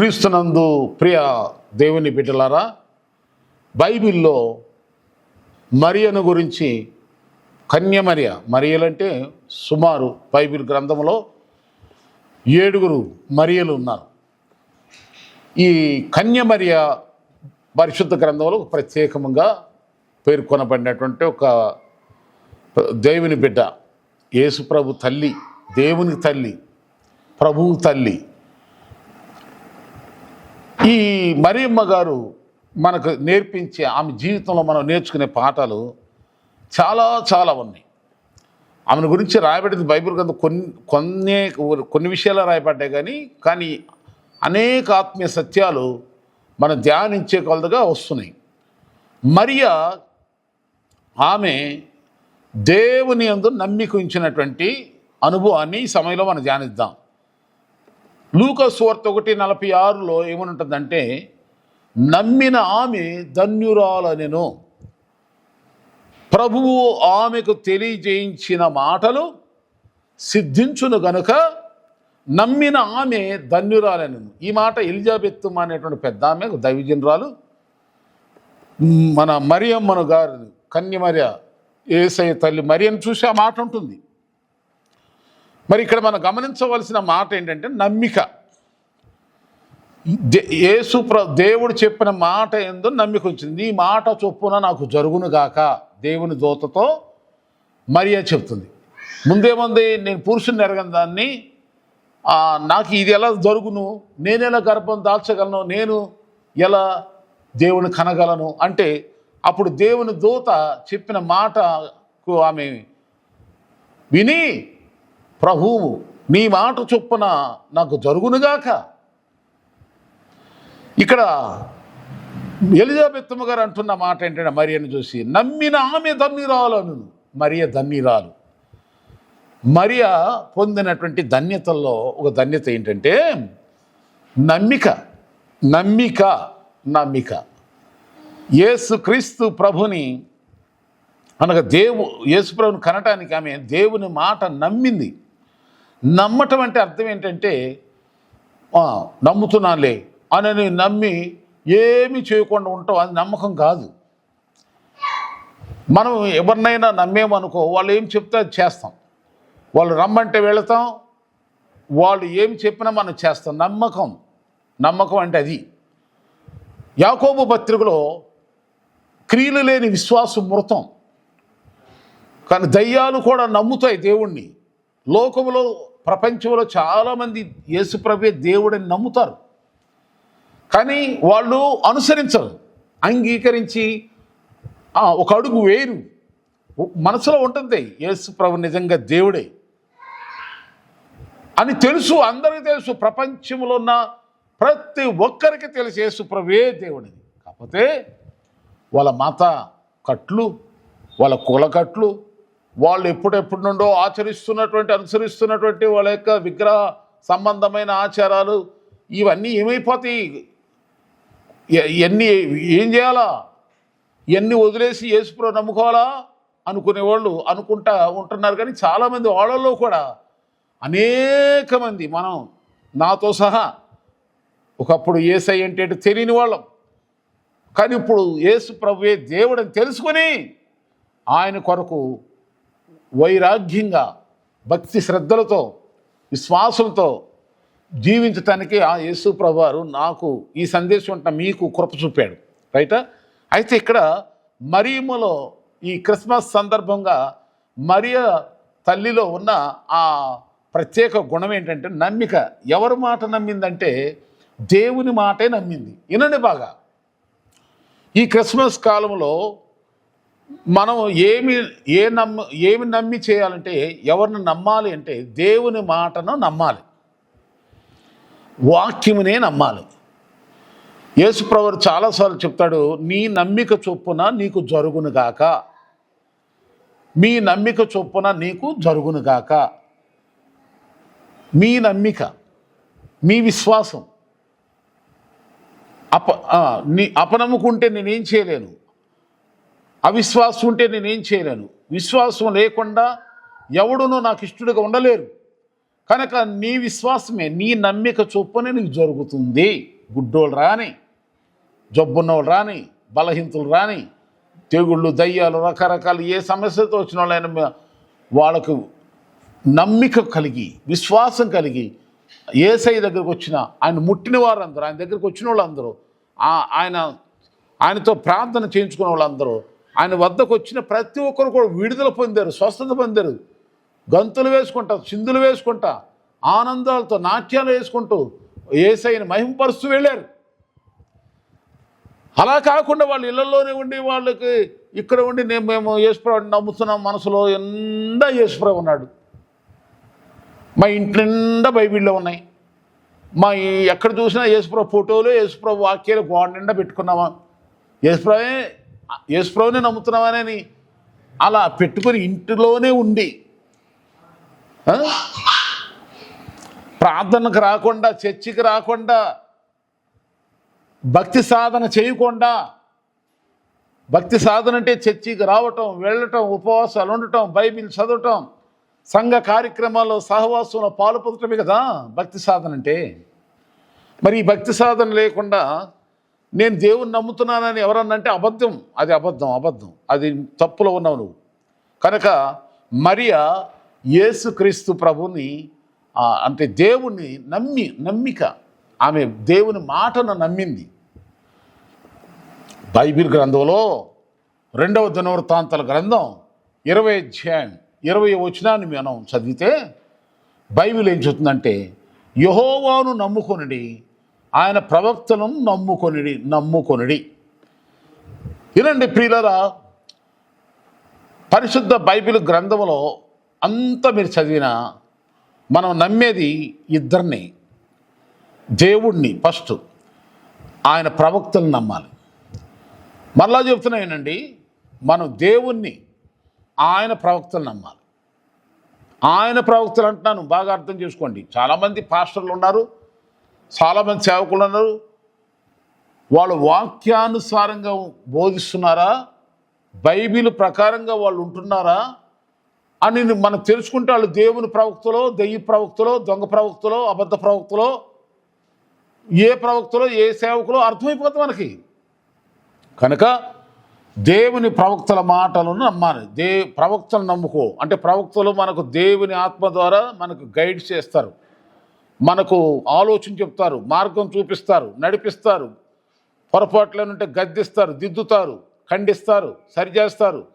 క్రీస్తునందు ప్రియ దేవుని బిడ్డలారా బైబిల్లో మరియను గురించి కన్యమరియ మరియలంటే సుమారు బైబిల్ గ్రంథంలో ఏడుగురు మరియలు ఉన్నారు. ఈ కన్యమరియ పరిశుద్ధ గ్రంథంలో ప్రత్యేకంగా పేర్కొనబడినటువంటి ఒక దేవుని బిడ్డ యేసుప్రభు తల్లి దేవుని తల్లి ప్రభువు తల్లి. ఈ మరియమ్మ గారు మనకు నేర్పించే ఆమె జీవితంలో మనం నేర్చుకునే పాఠాలు చాలా చాలా ఉన్నాయి. ఆమెను గురించి రాయబడింది బైబిల్ గ్రంథం కొన్ని కొన్ని కొన్ని విషయాలు రాయబడ్డాయి కానీ కానీ అనేక ఆత్మీయ సత్యాలు మనం ధ్యానించే కొలతగా వస్తున్నాయి. మరియా ఆమె దేవుని యందు నమ్మిక ఉంచినటువంటి అనుభవాన్ని ఈ సమయంలో మనం ధ్యానిద్దాం. లూకస్వార్త ఒకటి నలభై ఆరులో ఏమనుంటుందంటే నమ్మిన ఆమె ధన్యురాలనెను. ప్రభువు ఆమెకు తెలియజేయించిన మాటలు సిద్ధించును గనుక నమ్మిన ఆమె ధన్యురాలనెను. ఈ మాట ఎలిజాబెత్ అనేటువంటి పెద్ద ఆమె దైవజనరాలు మన మరియమ్మను గారు కన్యమర్య ఏసై తల్లి మరియను చూసి ఆ మాట ఉంటుంది. మరి ఇక్కడ మనం గమనించవలసిన మాట ఏంటంటే నమ్మిక. దే- యేసు దేవుడు చెప్పిన మాట ఏందో నమ్మిక వచ్చింది ఈ మాట చొప్పున నాకు జరుగును గాక దేవుని దూతతో మరియా చెప్తుంది. ముందేముంది నేను పురుషుని ఎరగని దాన్ని నాకు ఇది ఎలా జరుగును నేను ఎలా గర్భం దాల్చగలను నేను ఎలా దేవుని కనగలను అంటే అప్పుడు దేవుని దూత చెప్పిన మాటకు ఆమె విని ప్రభువు నీ మాట చొప్పున నాకు జరుగునుగాక. ఇక్కడ ఎలిజాబెత్తమ్మ గారు అంటున్న మాట ఏంటంటే మరియను చూసి నమ్మిన ఆమె ధన్యురాలను మరియ ధన్యురాలు. మరియ పొందినటువంటి ధన్యతల్లో ఒక ధన్యత ఏంటంటే నమ్మిక నమ్మిక నమ్మిక. యేసు క్రీస్తు ప్రభుని అనగా దేవు యేసు ప్రభుని కనటానికి ఆమె దేవుని మాట నమ్మింది. నమ్మటం అంటే అర్థం ఏంటంటే నమ్ముతున్నానులే అని నమ్మి ఏమీ చేయకుండా ఉంటాం అది నమ్మకం కాదు. మనం ఎవరినైనా నమ్మేమనుకో వాళ్ళు ఏం చెప్తే అది చేస్తాం. వాళ్ళు రమ్మంటే వెళతాం వాళ్ళు ఏం చెప్పినా మనం చేస్తాం. నమ్మకం నమ్మకం అంటే అది. యాకోబు పత్రికలో క్రియలు లేని విశ్వాసం మృతం కానీ దయ్యాలు కూడా నమ్ముతాయి దేవుణ్ణి. లోకములో ప్రపంచంలో చాలామంది యేసుప్రభే దేవుడని నమ్ముతారు. కానీ వాళ్ళు అనుసరించరు. అంగీకరించి ఒక అడుగు వేరు మనసులో ఉంటుంది యేసు ప్రభు నిజంగా దేవుడే. అని తెలుసు అందరికీ తెలుసు ప్రపంచంలో ఉన్న ప్రతి ఒక్కరికి తెలిసి యేసుప్రభే దేవుడిని. కాకపోతే వాళ్ళ మత కట్లు వాళ్ళ కుల కట్లు వాళ్ళు ఎప్పుడెప్పటి నుండో ఆచరిస్తున్నటువంటి అనుసరిస్తున్నటువంటి వాళ్ళ యొక్క విగ్రహ సంబంధమైన ఆచారాలు ఇవన్నీ ఏమైపోతాయి? ఎన్ని ఏం చేయాలా? ఎన్ని వదిలేసి యేసుప్రభు నమ్ముకోవాలా? అనుకునేవాళ్ళు అనుకుంటా ఉంటున్నారు. కానీ చాలామంది వాళ్ళల్లో కూడా అనేక మంది మనం నాతో సహా ఒకప్పుడు ఏసై అంటే తెలియని వాళ్ళం. కానీ ఇప్పుడు యేసు ప్రభువే దేవుడని తెలుసుకొని ఆయన కొరకు వైరాగ్యంగా భక్తి శ్రద్ధలతో విశ్వాసంతో జీవించటానికి ఆ యేసు ప్రభువారు నాకు ఈ సందేశం అంట మీకు కృప చూపాడు. రైటా? అయితే ఇక్కడ మరియమ్మలో ఈ క్రిస్మస్ సందర్భంగా మరియ తల్లిలో ఉన్న ఆ ప్రత్యేక గుణం ఏంటంటే నమ్మిక. ఎవరి మాట నమ్మిందంటే దేవుని మాటే నమ్మింది. వినండి బాగా. ఈ క్రిస్మస్ కాలంలో మనం ఏమి ఏ నమ్మ ఏమి నమ్మి చేయాలంటే ఎవరిని నమ్మాలి అంటే దేవుని మాటను నమ్మాలి. వాక్యమునే నమ్మాలి. యేసుప్రభు చాలాసార్లు చెప్తాడు నీ నమ్మిక చొప్పున నీకు జరుగునుగాక మీ నమ్మిక చొప్పున నీకు జరుగునుగాక మీ నమ్మిక మీ విశ్వాసం. అప నీ అపనమ్ముకుంటే నేనేం చేయలేను. అవిశ్వాసం ఉంటే నేనేం చేయలేను. విశ్వాసం లేకుండా ఎవడునూ నాకు ఇష్టడుగా ఉండలేరు. కనుక నీ విశ్వాసమే నీ నమ్మిక చొప్పునే నీకు జరుగుతుంది. గుడ్డోళ్ళు రాని జబ్బున్నోళ్ళు రాని బలహీనతలు రాని తెగుళ్ళు దయ్యాలు రకరకాలు ఏ సమస్యతో వచ్చిన వాళ్ళైనా వాళ్ళకు నమ్మిక కలిగి విశ్వాసం కలిగి ఏసై దగ్గరకు వచ్చిన ఆయన ముట్టిన వారందరూ ఆయన దగ్గరకు వచ్చిన వాళ్ళందరూ ఆయన ఆయనతో ప్రార్థన చేయించుకున్న వాళ్ళందరూ ఆయన వద్దకు వచ్చిన ప్రతి ఒక్కరు కూడా విడుదల పొందారు స్వస్థత పొందారు. గంతులు వేసుకుంటా చిందులు వేసుకుంటా ఆనందాలతో నాట్యాలు వేసుకుంటూ ఏసైని మహింపరుస్తూ వెళ్ళారు. అలా కాకుండా వాళ్ళు ఇళ్ళలోనే ఉండి వాళ్ళకి ఇక్కడ ఉండి నేను మేము యేసుప్రభుని నమ్ముతున్నాం మనసులో ఎండా యేసుప్రభు ఉన్నాడు. మా ఇంటి నిండా బైబిల్లో ఉన్నాయి. మా ఎక్కడ చూసినా యేసుప్రభు ఫోటోలు యేసుప్రభు వాక్యాలు గోడ నిండా పెట్టుకున్నామా? యేసుప్రభే యేసుప్రభుని నమ్ముతున్నామని అలా పెట్టుకొని ఇంటిలోనే ఉండి ప్రార్థనకు రాకుండా చర్చికి రాకుండా భక్తి సాధన చేయకుండా భక్తి సాధన అంటే చర్చికి రావటం వెళ్ళటం ఉపవాసాలు ఉండటం బైబిల్ చదవటం సంఘ కార్యక్రమాల్లో సహవాసంలో పాలు పొందటమే కదా భక్తి సాధన అంటే. మరి ఈ భక్తి సాధన లేకుండా నేను దేవుని నమ్ముతున్నానని ఎవరన్నంటే అబద్ధం. అది అబద్ధం అబద్ధం. అది తప్పులో ఉన్నావు నువ్వు. కనుక మరియా యేసుక్రీస్తు ప్రభుని అంటే దేవుని నమ్మి నమ్మిక ఆమె దేవుని మాటను నమ్మింది. బైబిల్ గ్రంథంలో రెండవ దినవృత్తాంతాల గ్రంథం ఇరవై అధ్యాయం ఇరవై వచనాన్ని మనం చదివితే బైబిల్ ఏం చెప్తుందంటే యహోవాను నమ్ముకొనిడి ఆయన ప్రవక్తలను నమ్ముకొనిడి నమ్ముకొనిడి. వినండి ప్రియులరా పరిశుద్ధ బైబిల్ గ్రంథంలో అంతా మీరు చదివినా మనం నమ్మేది ఇద్దరిని. దేవుణ్ణి ఫస్ట్ ఆయన ప్రవక్తలను నమ్మాలి. మరలా చెప్తున్నానండి మనం దేవుణ్ణి ఆయన ప్రవక్తలు నమ్మాలి. ఆయన ప్రవక్తలు అంటున్నాను బాగా అర్థం చేసుకోండి. చాలామంది పాస్టర్లు ఉన్నారు చాలామంది సేవకులు ఉన్నారు వాళ్ళు వాక్యానుసారంగా బోధిస్తున్నారా? బైబిల్ ప్రకారంగా వాళ్ళు ఉంటున్నారా? అని మనం తెలుసుకుంటే వాళ్ళు దేవుని ప్రవక్తలో దెయ్య ప్రవక్తలో దొంగ ప్రవక్తలో అబద్ధ ప్రవక్తలో ఏ ప్రవక్తలో ఏ సేవకులో అర్థమైపోతుంది మనకి. కనుక దేవుని ప్రవక్తల మాటలను నమ్మాలి. దే ప్రవక్తలు నమ్ముకో. అంటే ప్రవక్తలు మనకు దేవుని ఆత్మ ద్వారా మనకు గైడ్ చేస్తారు. మనకు ఆలోచన చెప్తారు మార్గం చూపిస్తారు నడిపిస్తారు పొరపాట్లనుంటే గద్దిస్తారు దిద్దుతారు ఖండిస్తారు సరిచేస్తారు.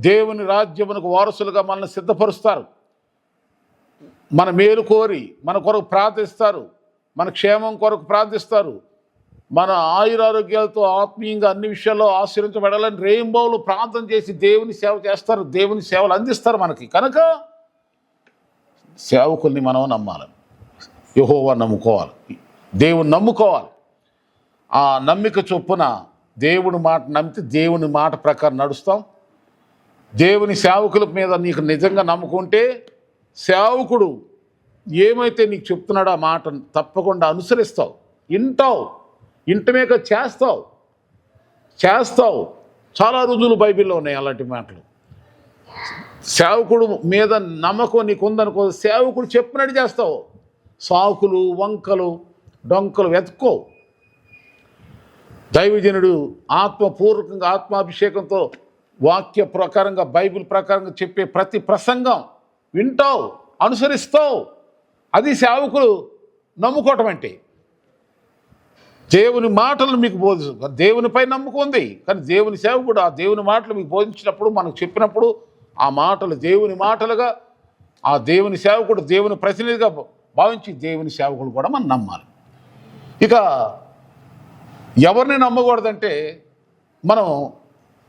దేవుని రాజ్యమునకు వారసులుగా మనల్ని సిద్ధపరుస్తారు. మన మేలు కోరి మన కొరకు ప్రార్థిస్తారు మన క్షేమం కొరకు ప్రార్థిస్తారు. మన ఆయురారోగ్యాలతో ఆత్మీయంగా అన్ని విషయాల్లో ఆశ్రయించబడాలని రేయింబోలు ప్రార్థన చేసి దేవుని సేవ చేస్తారు దేవుని సేవలు అందిస్తారు మనకి. కనుక సేవకుల్ని మనం నమ్మాలి. యహోవా నమ్ముకోవాలి. దేవుని నమ్ముకోవాలి. ఆ నమ్మిక చొప్పున దేవుని మాట నమ్మితే దేవుని మాట ప్రకారం నడుస్తాం. దేవుని సేవకుల మీద నీకు నిజంగా నమ్ముకుంటే సేవకుడు ఏమైతే నీకు చెప్తున్నాడో ఆ మాట తప్పకుండా అనుసరిస్తావు. వింటావు. ఇంటమేక చేస్తావు. చేస్తావు. చాలా రుజువులు బైబిల్లో ఉన్నాయి అలాంటి మాటలు. సేవకుడు మీద నమ్మకం నీకుందనుకో సేవకుడు చెప్పినట్టు చేస్తావు. సాకులు వంకలు డొంకలు వెతుక్కో. దైవజనుడు ఆత్మపూర్వకంగా ఆత్మాభిషేకంతో వాక్య ప్రకారంగా బైబిల్ ప్రకారంగా చెప్పే ప్రతి ప్రసంగం వింటావు అనుసరిస్తావు. అది సేవకులు నమ్ముకోవటం అంటే. దేవుని మాటలు మీకు బోధించు దేవునిపై నమ్మకం ఉంది. కానీ దేవుని సేవకుడు ఆ దేవుని మాటలు మీకు బోధించినప్పుడు మనకు చెప్పినప్పుడు ఆ మాటలు దేవుని మాటలుగా ఆ దేవుని సేవకుడు దేవుని ప్రతినిధిగా భావించి దేవుని సేవకులు కూడా మనం నమ్మాలి. ఇక ఎవరిని నమ్మకూడదంటే మనం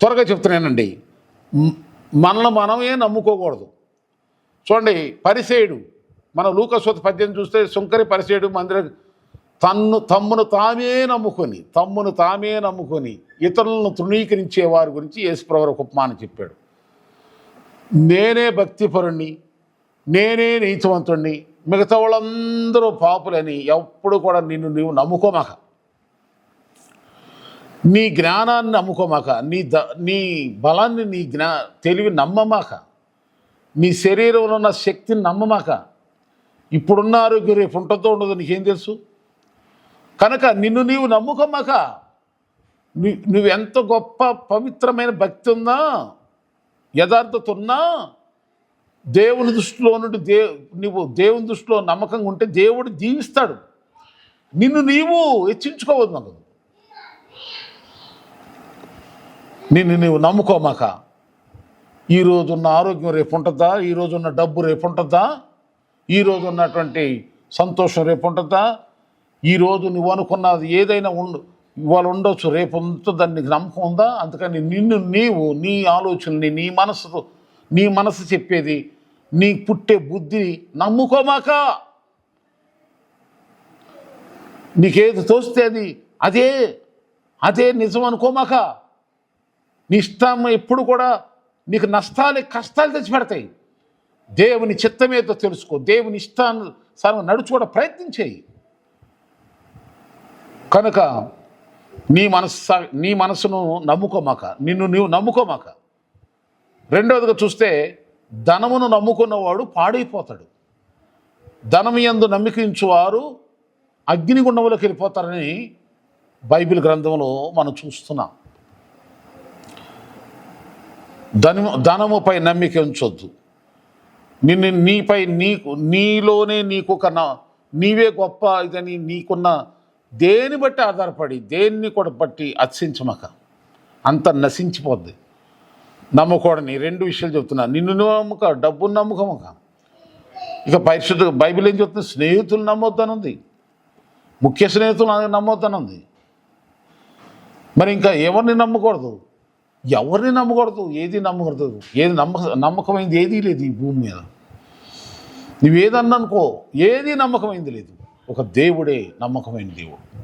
త్వరగా చెప్తున్నానండి. మనల్ని మనమే నమ్ముకోకూడదు. చూడండి పరిసేయుడు మన లూకస్వత పద్యం చూస్తే శుంకరి పరిసేయుడు మందిర తన్ను తమ్మును తామే నమ్ముకొని తమ్మును తామే నమ్ముకొని ఇతరులను తృణీకరించే వారి గురించి యేసుప్రవర ఉపమానం చెప్పాడు. నేనే భక్తిపరుణ్ణి నేనే నీతివంతుణ్ణి మిగతా వాళ్ళందరూ పాపులని ఎప్పుడు కూడా నిన్ను నీవు నమ్ముకోమాక. నీ జ్ఞానాన్ని నమ్ముకోమాక నీ ద నీ బలాన్ని నీ జ్ఞా తెలివి నమ్మమాక నీ శరీరంలో ఉన్న శక్తిని నమ్మమాక. ఇప్పుడున్న ఆరోగ్యం రేపు ఉంటుందో ఉండదో నీకేం తెలుసు? కనుక నిన్ను నీవు నమ్ముకోమాక. నీ- నువ్వెంత గొప్ప పవిత్రమైన భక్తి ఉన్నా యథార్థత ఉన్నా దేవుని దృష్టిలో నుండి దే నువ్వు దేవుని దృష్టిలో నమ్మకంగా ఉంటే దేవుడు దీవిస్తాడు నిన్ను నీవు హెచ్చించుకోవద్దు నాకు నిన్ను నీవు నమ్ముకోమాక. ఈరోజు ఉన్న ఆరోగ్యం రేపు ఉంటుందా? ఈరోజు ఉన్న డబ్బు రేపు ఉంటుందా? ఈరోజు ఉన్నటువంటి సంతోషం రేపు ఉంటుందా? ఈరోజు నువ్వు అనుకున్నది ఏదైనా ఉండు ఇవాళ ఉండొచ్చు రేపు ఉంటుందని నీకు నమ్మకం ఉందా? అందుకని నిన్ను నీవు నీ ఆలోచనని నీ మనసుతో నీ మనసు చెప్పేది నీ పుట్టే బుద్ధిని నమ్ముకోమాక. నీకేది తోస్తే అది అదే అదే నిజం అనుకోమాక. నీ ఇష్టం ఎప్పుడు కూడా నీకు నష్టాలు కష్టాలు తెచ్చిపెడతాయి. దేవుని చిత్తమేదో తెలుసుకో దేవుని ఇష్టానుసారం నడుచుకోవడం ప్రయత్నించేయి కనుక నీ మనసు నీ మనసును నమ్ముకోమాక నిన్ను నీవు నమ్ముకోమాక. రెండవదిగా చూస్తే ధనమును నమ్ముకున్నవాడు పాడైపోతాడు. ధనమియందు నమ్మికించువారు అగ్నిగుండంలోకి వెళ్ళిపోతారని బైబిల్ గ్రంథంలో మనం చూస్తున్నాం. ధనము ధనముపై నమ్మిక ఉంచొద్దు. నిన్ను నీపై నీకు నీలోనే నీకు ఒక నీవే గొప్ప ఇదని నీకున్న దేని బట్టి ఆధారపడి దేన్ని కూడా బట్టి అత్సించమక అంత నశించిపోద్ది. నమ్మకూడని రెండు విషయాలు చెప్తున్నా. నిన్ను నమ్మక డబ్బును నమ్మకమక. ఇక పరిశుద్ధ బైబిల్ ఏం చెప్తుంది? స్నేహితులు నమ్మొద్దనుంది. ముఖ్య స్నేహితులు నమ్మొద్దనుంది. మరి ఇంకా ఎవరిని నమ్మకూడదు? ఎవరిని నమ్మకూడదు? ఏది నమ్మకూడదు? ఏది నమ్మక నమ్మకమైంది ఏదీ లేదు ఈ భూమి మీద? నువ్వేదన్నానుకో ఏది నమ్మకమైంది లేదు. ఒక దేవుడే నమ్మకమైన దేవుడు.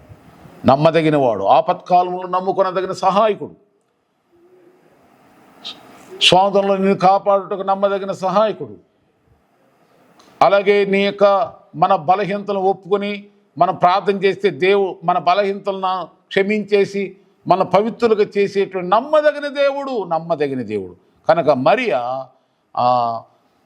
నమ్మదగిన వాడు ఆపత్కాలంలో నమ్ముకొనదగిన సహాయకుడు. స్వాతంలో నిన్ను కాపాడుటకు నమ్మదగిన సహాయకుడు. అలాగే నీ యొక్క మన బలహీనతలను ఒప్పుకొని మనం ప్రార్థన చేస్తే దేవు మన బలహీనతలను క్షమించేసి మన పవిత్రులుగా చేసేటువంటి నమ్మదగిన దేవుడు నమ్మదగిన దేవుడు. కనుక మరియా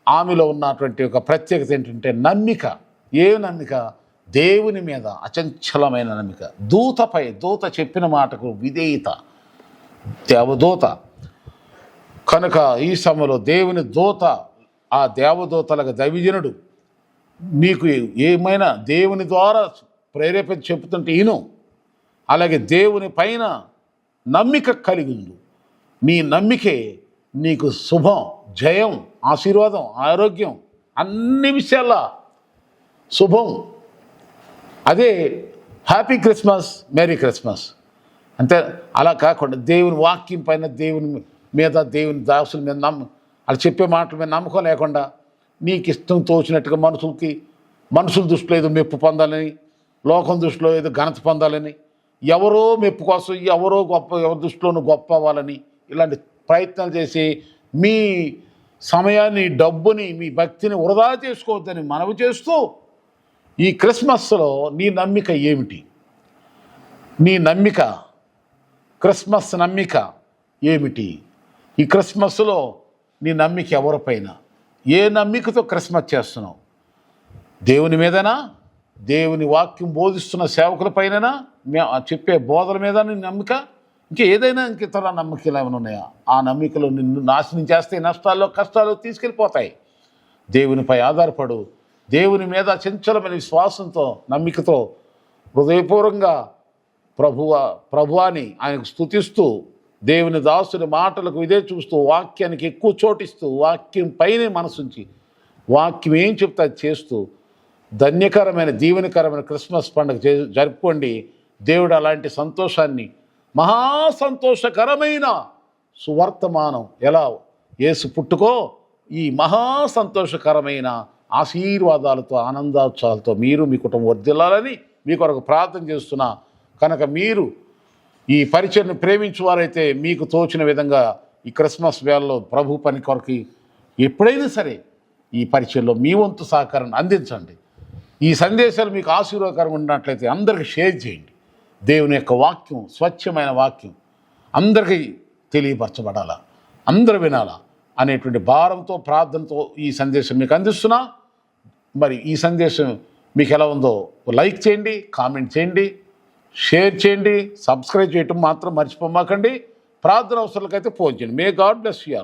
ఆమెలో ఉన్నటువంటి ఒక ప్రత్యేకత ఏంటంటే నమ్మిక. ఏ నమ్మిక? దేవుని మీద అచంచలమైన నమ్మిక. దూతపై దూత చెప్పిన మాటకు విధేయత. దేవదూత కనుక ఈ సమయంలో దేవుని దూత ఆ దేవదూతలకు దైవజనుడు నీకు ఏమైనా దేవుని ద్వారా ప్రేరేపించి చెబుతుంటే ఈను. అలాగే దేవుని పైన నమ్మిక కలిగి నీ నమ్మికే నీకు శుభం జయం ఆశీర్వాదం ఆరోగ్యం అన్ని విషయాల శుభం. అదే హ్యాపీ క్రిస్మస్ మేరీ క్రిస్మస్. అంటే అలా కాకుండా దేవుని వాక్యం పైన దేవుని మీద దేవుని దాసుల మీద నమ్మ వాళ్ళు చెప్పే మాటల మీద నమ్మకం లేకుండా నీకు ఇష్టం తోచినట్టుగా మనుషులకి మనుషుల దృష్టిలో ఏదో మెప్పు పొందాలని లోకం దృష్టిలో ఏదో ఘనత పొందాలని ఎవరో మెప్పు కోసం ఎవరో గొప్ప ఎవరి దృష్టిలోనూ గొప్ప అవ్వాలని ఇలాంటి ప్రయత్నాలు చేసి మీ సమయాన్ని డబ్బుని మీ భక్తిని వృధా చేసుకోవద్దని మనవి చేస్తూ ఈ క్రిస్మస్లో నీ నమ్మిక ఏమిటి? నీ నమ్మిక క్రిస్మస్ నమ్మిక ఏమిటి? ఈ క్రిస్మస్లో నీ నమ్మిక ఎవరిపైన ఏ నమ్మికతో క్రిస్మస్ చేస్తున్నావు? దేవుని మీదనా? దేవుని వాక్యం బోధిస్తున్న సేవకులపైననా ఆ చెప్పే బోధల మీద నీ నమ్మిక? ఇంకా ఏదైనా ఇంక ఇతర నమ్మకాలు ఏమైనా ఉన్నాయా? ఆ నమ్మికలు నిన్ను నాశనం చేస్తే నష్టాల్లో కష్టాలు తీసుకెళ్ళిపోతాయి. దేవునిపై ఆధారపడు. దేవుని మీద చంచలమైన విశ్వాసంతో నమ్మికతో హృదయపూర్వకంగా ప్రభువ ప్రభువాని ఆయనకు స్తుతిస్తూ దేవుని దాసుని మాటలకు ఇదే చూస్తూ వాక్యానికి ఎక్కువ చోటిస్తూ వాక్యం పైనే మనసుంచి వాక్యం ఏం చెప్తే అది చేస్తూ ధన్యకరమైన దీవెనకరమైన క్రిస్మస్ పండుగ జరుపుకోండి. దేవుడు అలాంటి సంతోషాన్ని మహా సంతోషకరమైన సువర్తమానం ఎలా ఏసు పుట్టుకో ఈ మహా సంతోషకరమైన ఆశీర్వాదాలతో ఆనందోత్సవాలతో మీరు మీ కుటుంబం వర్దిల్లాలని మీ కొరకు ప్రార్థన చేస్తున్నా. కనుక మీరు ఈ పరిచయను ప్రేమించువారైతే మీకు తోచిన విధంగా ఈ క్రిస్మస్ వేళలో ప్రభు పని కొరకు ఎప్పుడైనా సరే ఈ పరిచయంలో మీ వంతు సహకారాన్ని అందించండి. ఈ సందేశాలు మీకు ఆశీర్వాదకరంగా ఉన్నట్లయితే అందరికీ షేర్ చేయండి. దేవుని యొక్క వాక్యం స్వచ్ఛమైన వాక్యం అందరికీ తెలియపరచబడాలా? అందరూ వినాలా? అనేటువంటి భారంతో ప్రార్థనతో ఈ సందేశం మీకు అందిస్తున్నా. మరి ఈ సందేశం మీకు ఎలా ఉందో లైక్ చేయండి కామెంట్ చేయండి. షేర్ చేయండి సబ్స్క్రైబ్ చేయటం మాత్రం మర్చిపోమాకండి. ప్రార్థన అవసరాలకైతే ఫోన్ చేయండి. May God bless you